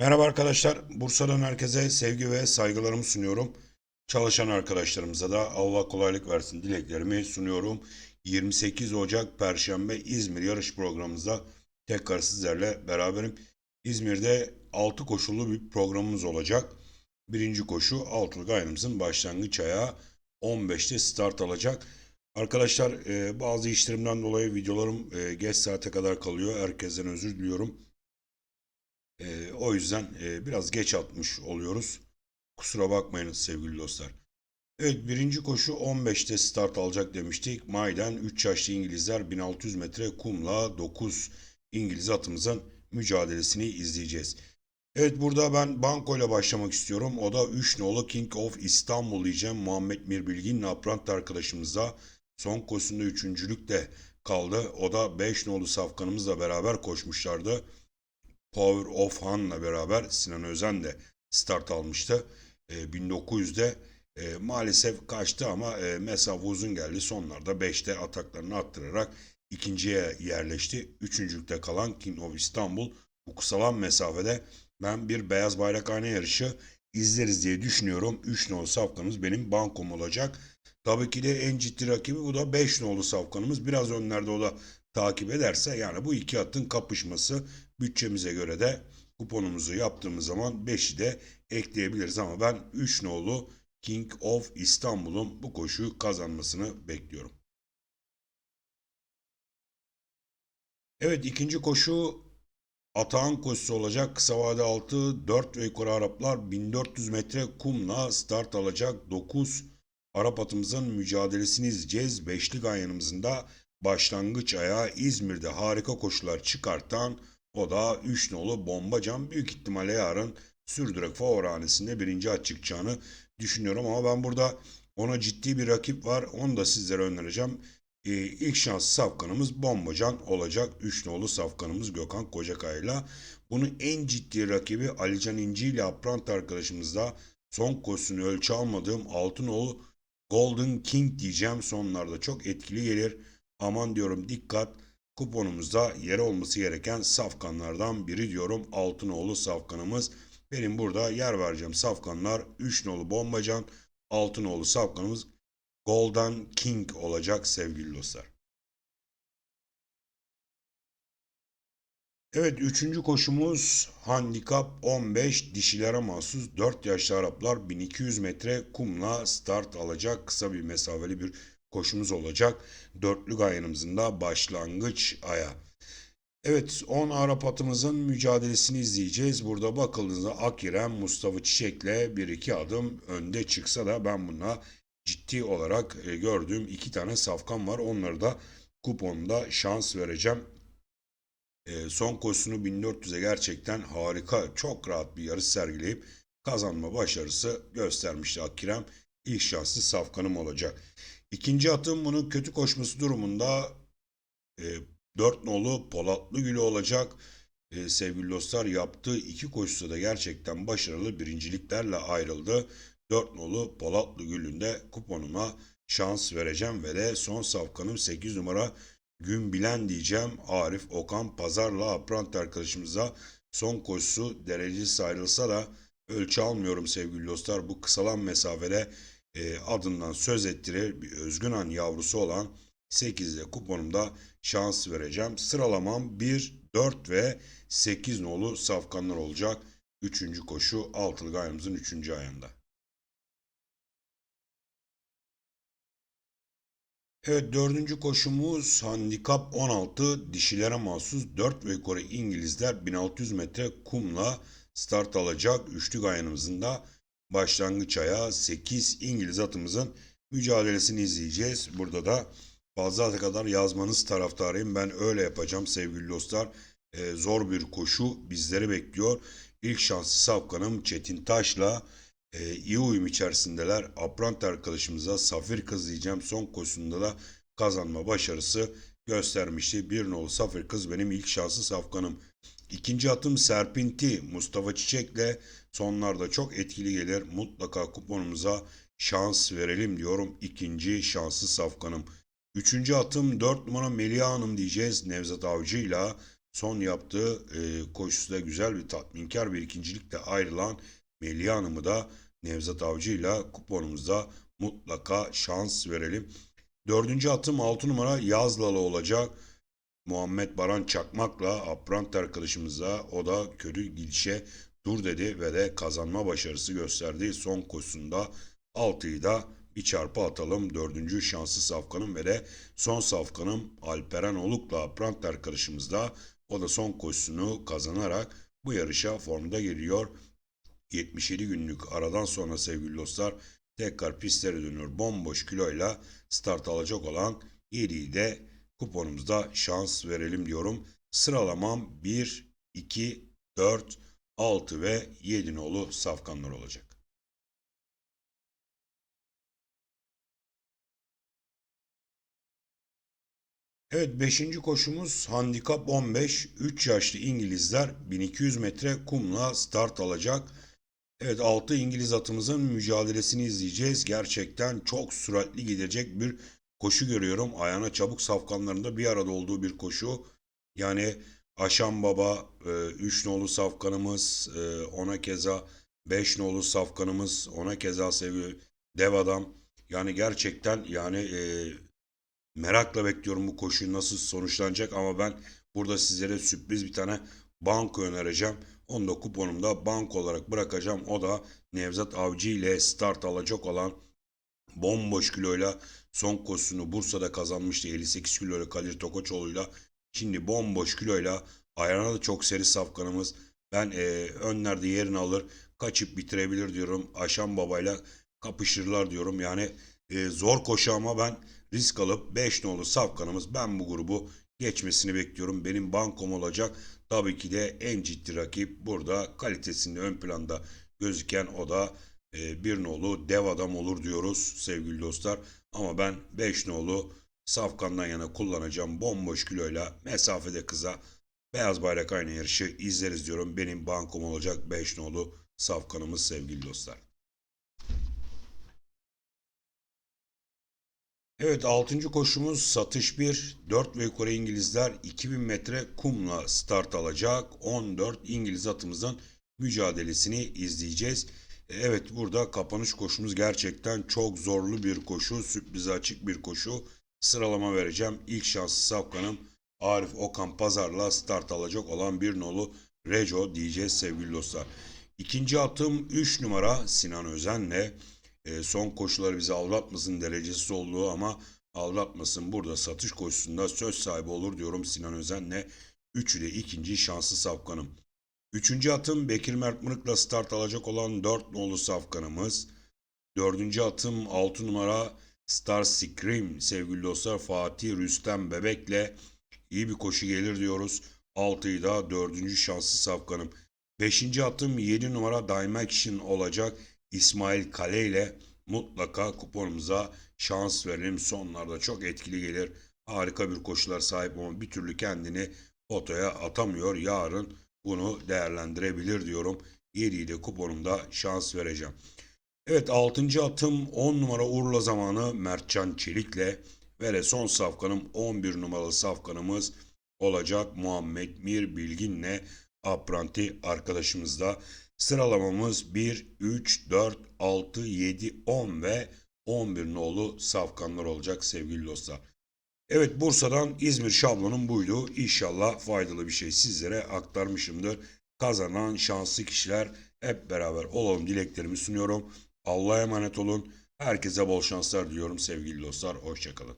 Merhaba arkadaşlar. Bursa'dan herkese sevgi ve saygılarımı sunuyorum. Çalışan arkadaşlarımıza da Allah kolaylık versin dileklerimi sunuyorum. 28 Ocak Perşembe İzmir yarış programımızda tekrar sizlerle beraberim. İzmir'de 6 koşullu bir programımız olacak. Birinci koşu altılık ayınımızın başlangıç ayağı 15'te start alacak. Arkadaşlar e, bazı işlerimden dolayı videolarım e, geç saate kadar kalıyor. Herkesten özür diliyorum. Ee, o yüzden e, biraz geç atmış oluyoruz. Kusura bakmayınız sevgili dostlar. Evet birinci koşu 15'te start alacak demiştik. Mayden 3 yaşlı İngilizler 1600 metre kumla 9 İngiliz atımızın mücadelesini izleyeceğiz. Evet burada ben banko ile başlamak istiyorum. O da 3 nolu King of İstanbul diyeceğim. Muhammed Mirbilgin Naprant arkadaşımızla son koşusunda üçüncülükte kaldı. O da 5 nolu safkanımızla beraber koşmuşlardı. Power of Han'la beraber Sinan Özen de start almıştı. E, 1900'de e, maalesef kaçtı ama e, mesafe uzun geldi. Sonlarda 5'te ataklarını attırarak ikinciye yerleşti. Üçüncülükte kalan King of İstanbul bu kısalan mesafede ben bir beyaz bayrakhane yarışı izleriz diye düşünüyorum. 3 nolu safkanımız benim bankom olacak. Tabii ki de en ciddi rakibi bu da 5 nolu safkanımız. Biraz önlerde o da takip ederse yani bu iki atın kapışması bütçemize göre de kuponumuzu yaptığımız zaman 5'i de ekleyebiliriz ama ben 3 nolu King of İstanbul'un bu koşuyu kazanmasını bekliyorum. Evet ikinci koşu Atağan koşusu olacak. Kısa vade altı 4 ve yukarı Araplar 1400 metre kumla start alacak. 9 Arap atımızın mücadelesini izleyeceğiz. Beşli ganyanımızın da başlangıç ayağı İzmir'de harika koşular çıkartan o da 3 nolu Bombacan. Büyük ihtimalle yarın Sürdürek Favorhanesi'nde birinci at çıkacağını düşünüyorum. Ama ben burada ona ciddi bir rakip var. Onu da sizlere önereceğim. Ee, ilk şans safkanımız Bombacan olacak. 3 nolu safkanımız Gökhan Kocakay'la. Bunun en ciddi rakibi Alican İnci ile Aprant arkadaşımızla son koşusunu ölçü almadığım 6 nolu Golden King diyeceğim. Sonlarda çok etkili gelir. Aman diyorum dikkat. Kuponumuzda yer olması gereken safkanlardan biri diyorum. Altınoğlu safkanımız. Benim burada yer vereceğim safkanlar 3 nolu Bombacan, 6 nolu safkanımız Golden King olacak sevgili dostlar. Evet üçüncü koşumuz handikap 15 dişilere mahsus 4 yaşlı Araplar 1200 metre kumla start alacak kısa bir mesafeli bir koşumuz olacak. Dörtlü gayanımızın da başlangıç aya. Evet 10 Arap atımızın mücadelesini izleyeceğiz. Burada bakıldığında Akirem Mustafa Çiçek'le bir iki adım önde çıksa da ben buna ciddi olarak e, gördüğüm iki tane safkan var. Onları da kuponda şans vereceğim. E, son koşusunu 1400'e gerçekten harika, çok rahat bir yarış sergileyip kazanma başarısı göstermişti Akirem. İlk şanslı safkanım olacak. İkinci atım bunun kötü koşması durumunda e, 4 nolu Polatlı Gülü olacak. E, sevgili dostlar yaptığı iki koşusu da gerçekten başarılı birinciliklerle ayrıldı. 4 nolu Polatlı Gülü'nde kuponuma şans vereceğim ve de son safkanım 8 numara gün bilen diyeceğim. Arif Okan Pazar'la Aprant arkadaşımıza son koşusu derecesi ayrılsa da ölçü almıyorum sevgili dostlar. Bu kısalan mesafede e, adından söz ettirir bir özgün an yavrusu olan 8'de kuponumda şans vereceğim. Sıralamam 1, 4 ve 8 nolu safkanlar olacak. Üçüncü koşu altılı ayımızın üçüncü ayında. Evet dördüncü koşumuz handikap 16 dişilere mahsus 4 ve yukarı İngilizler 1600 metre kumla start alacak. Üçlü gayanımızın da başlangıç ayağı 8 İngiliz atımızın mücadelesini izleyeceğiz. Burada da fazla kadar yazmanız taraftarıyım. Ben öyle yapacağım sevgili dostlar. Ee, zor bir koşu bizleri bekliyor. İlk şanslı safkanım Çetin Taş'la e, iyi uyum içerisindeler. Aprant arkadaşımıza Safir Kız diyeceğim. Son koşusunda da kazanma başarısı göstermişti. Bir nolu Safir Kız benim ilk şanslı safkanım. İkinci atım Serpinti Mustafa Çiçek'le sonlarda çok etkili gelir. Mutlaka kuponumuza şans verelim diyorum. İkinci şanslı safkanım. Üçüncü atım 4 numara Melia Hanım diyeceğiz. Nevzat Avcı'yla son yaptığı e, koşuda güzel bir tatminkar bir ikincilikle ayrılan Melih Hanım'ı da Nevzat Avcı'yla kuponumuzda mutlaka şans verelim. Dördüncü atım 6 numara Yazlalı olacak. Muhammed Baran Çakmak'la Aprant arkadaşımıza o da kötü gidişe dur dedi ve de kazanma başarısı gösterdi. Son koşusunda 6'yı da bir çarpı atalım. Dördüncü şanslı safkanım ve de son safkanım Alperen Oluk'la Aprant arkadaşımız da o da son koşusunu kazanarak bu yarışa formda geliyor. 77 günlük aradan sonra sevgili dostlar tekrar pistlere dönüyor. Bomboş kiloyla start alacak olan 7'yi de kuponumuzda şans verelim diyorum. Sıralamam 1, 2, 4, 6 ve 7 nolu safkanlar olacak. Evet 5. koşumuz handikap 15. 3 yaşlı İngilizler 1200 metre kumla start alacak. Evet 6 İngiliz atımızın mücadelesini izleyeceğiz. Gerçekten çok süratli gidecek bir koşu görüyorum. Ayağına çabuk safkanlarında bir arada olduğu bir koşu. Yani Aşan Baba 3 nolu safkanımız, e, ona keza 5 nolu safkanımız, ona keza sevgili Dev Adam. Yani gerçekten yani e, Merakla bekliyorum bu koşu nasıl sonuçlanacak ama ben burada sizlere sürpriz bir tane banko önereceğim. Onu da kuponumda banko olarak bırakacağım. O da Nevzat Avcı ile start alacak olan bomboş kiloyla son koşusunu Bursa'da kazanmıştı 58 kiloyla Kadir Tokoçoğlu'yla. Şimdi bomboş kiloyla ayağına da çok seri safkanımız. Ben e, önlerde yerini alır kaçıp bitirebilir diyorum. Aşan babayla kapışırlar diyorum. Yani e, zor koşu ama ben risk alıp 5 nolu safkanımız ben bu grubu geçmesini bekliyorum. Benim bankom olacak. Tabii ki de en ciddi rakip burada kalitesinde ön planda gözüken o da e, bir nolu dev adam olur diyoruz sevgili dostlar. Ama ben 5 nolu safkandan yana kullanacağım bomboş kiloyla mesafede kıza beyaz bayrak aynı yarışı izleriz diyorum. Benim bankom olacak 5 nolu safkanımız sevgili dostlar. Evet 6. koşumuz satış 1. 4 ve yukarı İngilizler 2000 metre kumla start alacak. 14 İngiliz atımızın mücadelesini izleyeceğiz. Evet burada kapanış koşumuz gerçekten çok zorlu bir koşu. Sürprize açık bir koşu. Sıralama vereceğim. İlk şanslı safkanım Arif Okan Pazar'la start alacak olan bir nolu Rejo diyeceğiz sevgili dostlar. İkinci atım 3 numara Sinan Özen'le e, son koşuları bizi aldatmasın derecesiz olduğu ama aldatmasın burada satış koşusunda söz sahibi olur diyorum Sinan Özen'le. Üçü de ikinci şanslı safkanım. Üçüncü atım Bekir Mert Mırık'la start alacak olan dört nolu safkanımız. Dördüncü atım altı numara Star Scream sevgili dostlar Fatih Rüstem Bebek'le iyi bir koşu gelir diyoruz. Altıyı da dördüncü şanslı safkanım. Beşinci atım yedi numara Dimension olacak. İsmail Kale ile mutlaka kuponumuza şans verelim. Sonlarda çok etkili gelir. Harika bir koşular sahip ama bir türlü kendini fotoya atamıyor. Yarın bunu değerlendirebilir diyorum. 7'yi de kuponumda şans vereceğim. Evet 6. atım 10 numara Urla zamanı Mertcan Çelik'le ve de son safkanım 11 numaralı safkanımız olacak Muhammed Mir Bilgin'le apranti arkadaşımızda. Sıralamamız 1, 3, 4, 6, 7, 10 ve 11 nolu safkanlar olacak sevgili dostlar. Evet Bursa'dan İzmir şablonum buydu. İnşallah faydalı bir şey sizlere aktarmışımdır. Kazanan şanslı kişiler hep beraber olalım dileklerimi sunuyorum. Allah'a emanet olun. Herkese bol şanslar diliyorum sevgili dostlar. Hoşçakalın.